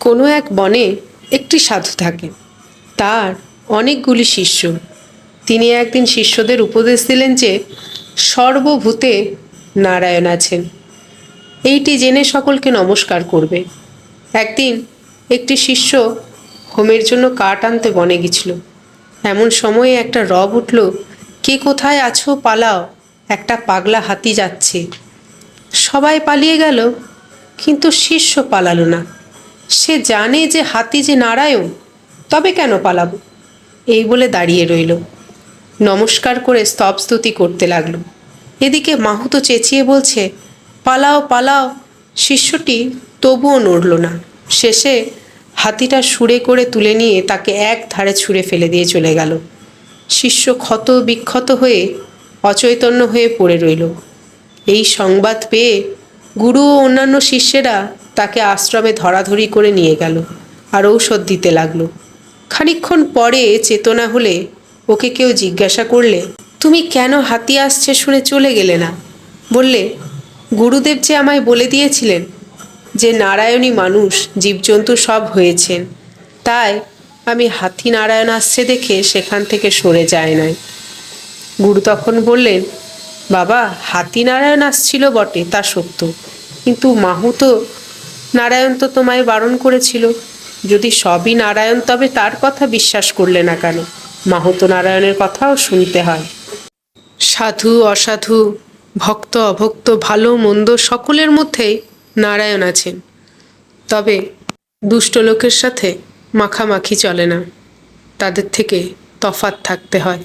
কোনো এক বনে একটি সাধু থাকেন তার অনেকগুলি শিষ্য। তিনি একদিন শিষ্যদের উপদেশ দিলেন যে, সর্বভূতে নারায়ণ আছেন। এইটি জেনে সকলকে নমস্কার করবে। একদিন একটি শিষ্য হোমের জন্য কাঠ আনতে বনে গেছিল। এমন সময়ে একটা রব উঠল, কে কোথায় আছো? পালাও, একটা পাগলা হাতি যাচ্ছে। সবাই পালিয়ে গেল, কিন্তু শিষ্য পালালো না। সে জানে যে হাতি যে নারায়ণ, তবে কেন পালাবো? এই বলে দাঁড়িয়ে রইল। নমস্কার করে স্তবস্তুতি করতে লাগল। এদিকে মাহুতো চেঁচিয়ে বলছে, পালাও পালাও। শিষ্যটি তবুও নড়ল না। শেষে হাতিটা সুরে করে তুলে নিয়ে তাকে এক ধারে ছুঁড়ে ফেলে দিয়ে চলে গেল। শিষ্য ক্ষত বিক্ষত হয়ে অচৈতন্য হয়ে পড়ে রইল। এই সংবাদ পেয়ে গুরু ও অন্যান্য শিষ্যেরা তাকে আশ্রমে ধরাধরি করে নিয়ে গেল আর ঔষধ দিতে লাগল। খানিকক্ষণ পরে চেতনা হলে ওকে কেউ জিজ্ঞাসা করলে, তুমি কেন হাতি আসছে শুনে চলে গেলে না? বললে, গুরুদেব যে আমায় বলে দিয়েছিলেন যে নারায়ণী মানুষ, জীবজন্তু সব হয়েছেন, তাই আমি হাতি নারায়ণ আসছে দেখে সেখান থেকে সরে যায় নাই। গুরু তখন বললেন, বাবা, হাতি নারায়ণ আসছিল বটে, তা সত্য। কিন্তু মাহু তো নারায়ণ তো তোমায় বারণ করেছিল। যদি সবই নারায়ণ, তবে তার কথা বিশ্বাস করলে না কেন? মাহুতো নারায়ণের কথাও শুনতে হয়। সাধু, অসাধু, ভক্ত, অভক্ত, ভালো, মন্দ, সকলের মধ্যেই নারায়ণ আছেন। তবে দুষ্ট লোকের সাথে মাখামাখি চলে না। তাদের থেকে তফাৎ থাকতে হয়।